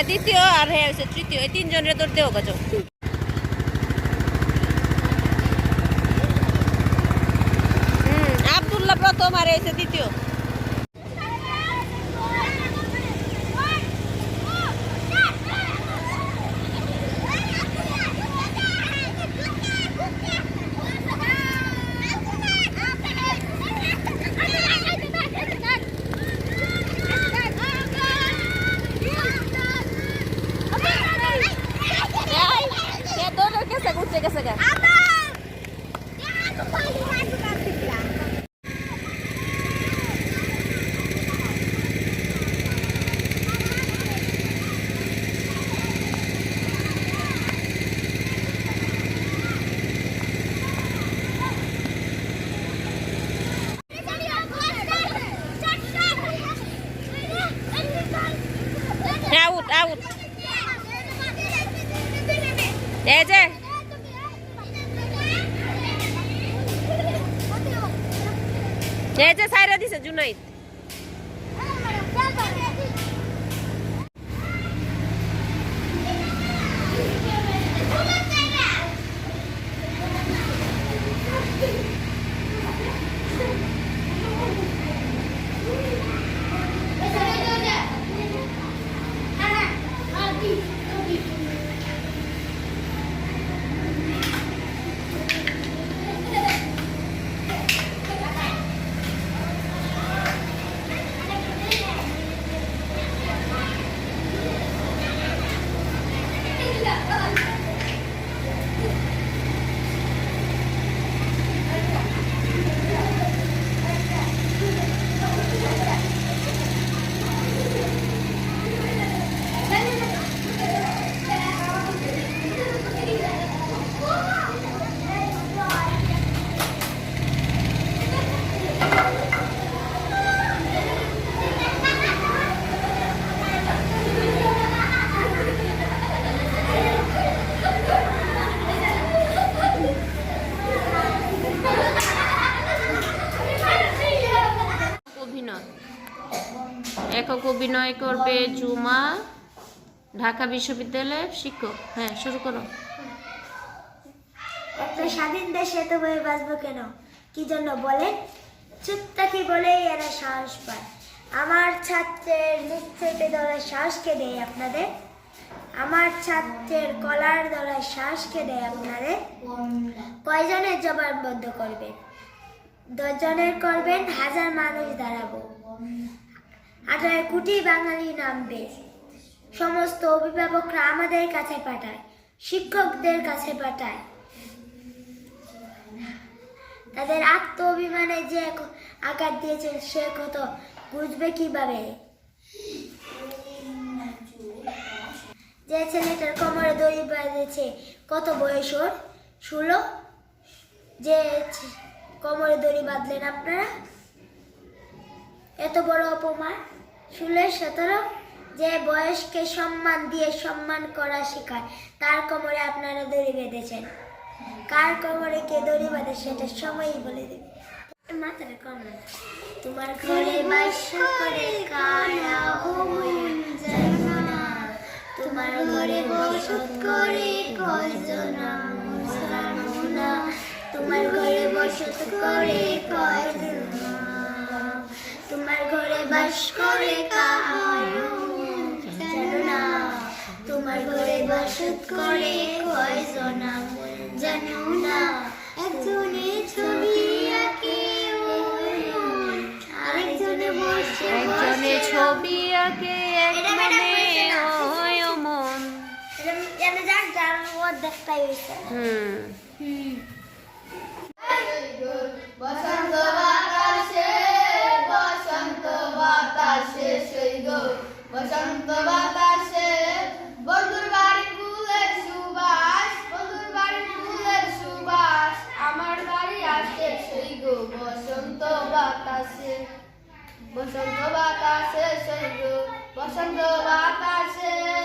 হ্যাঁ দ্বিতীয় আর হ্যাঁ হচ্ছে তৃতীয়। এই তিনজনের ধরতেও গেছো হুম, আবদুল্লাহ প্রথম আর হয়েছে দ্বিতীয় এই, কে দৌড়ের কেসে ঘুরতে গেছে গা আউট আউট এই যে। এই যে সাইরা দিছে জুনাইদ। একক অভিনয় করবে জুমা, ঢাকা বিশ্ববিদ্যালয়ের শিক্ষক। হ্যাঁ শুরু করো। একটা স্বাধীন দেশে তবে বাঁচবো কেন? কি জন্য বলেন চুপ থাকি বলেই এরা সাহস পায়। আমার ছাত্রের নিশ্চয়তে ধরার সাহসকে দেয় আপনাদের? আমার ছাত্রের কলার ধরার সাহসকে দেয় আপনাদের? কয়জনের জবানবদ্ধ করবেন? দশজনের করবেন, হাজার মানুষ দাঁড়াবো। আঠারো কোটি বাঙালি নামবে। সমস্ত অভিভাবকরা আমাদের কাছে পাঠায়, শিক্ষকদের কাছে পাঠায়। তাদের আত্ম অভিমানে যে আঘাত দিয়েছে, সে কত বুঝবে কীভাবে? যে ছেলেটার কোমরে দড়ি বাঁধেছে, কত বয়স ওর? ষোলো? যে কোমরে দড়ি বাঁধলেন আপনারা? এত বড় অপমান? ষোলো, সতেরো? যে বয়সকে সম্মান দিয়ে সম্মান করা শেখায়, তার কোমরে আপনারা দড়ি বেঁধেছেন। কার কোমরে কে দড়ি বাঁধে সেটা সময়ই বলে দেবে। মাথাটা কম না। তোমার ঘরে বাস করে তোমার ঘরে বসত করে কয়জনা জানো তোমার ঘরে বসত করে কয়জনা তোমার ঘরে বাস করে না তোমার ঘরে বসত করে কয়জনা জানো না একজনে ছবি আঁকে আরেকজনে বসে একজনে ছবি আঁকে এক এটা মনে যাক যার অর্ধেকটাই হয়েছে হুম। বসন্ত বাতাসে বন্ধুর বাড়ি ফুলের সুবাস, বন্ধুর বাড়ি ফুলের আমার বাড়ি বসন্ত বাতাসে। বসন্ত বাতাসে বসন্ত বাতাসে।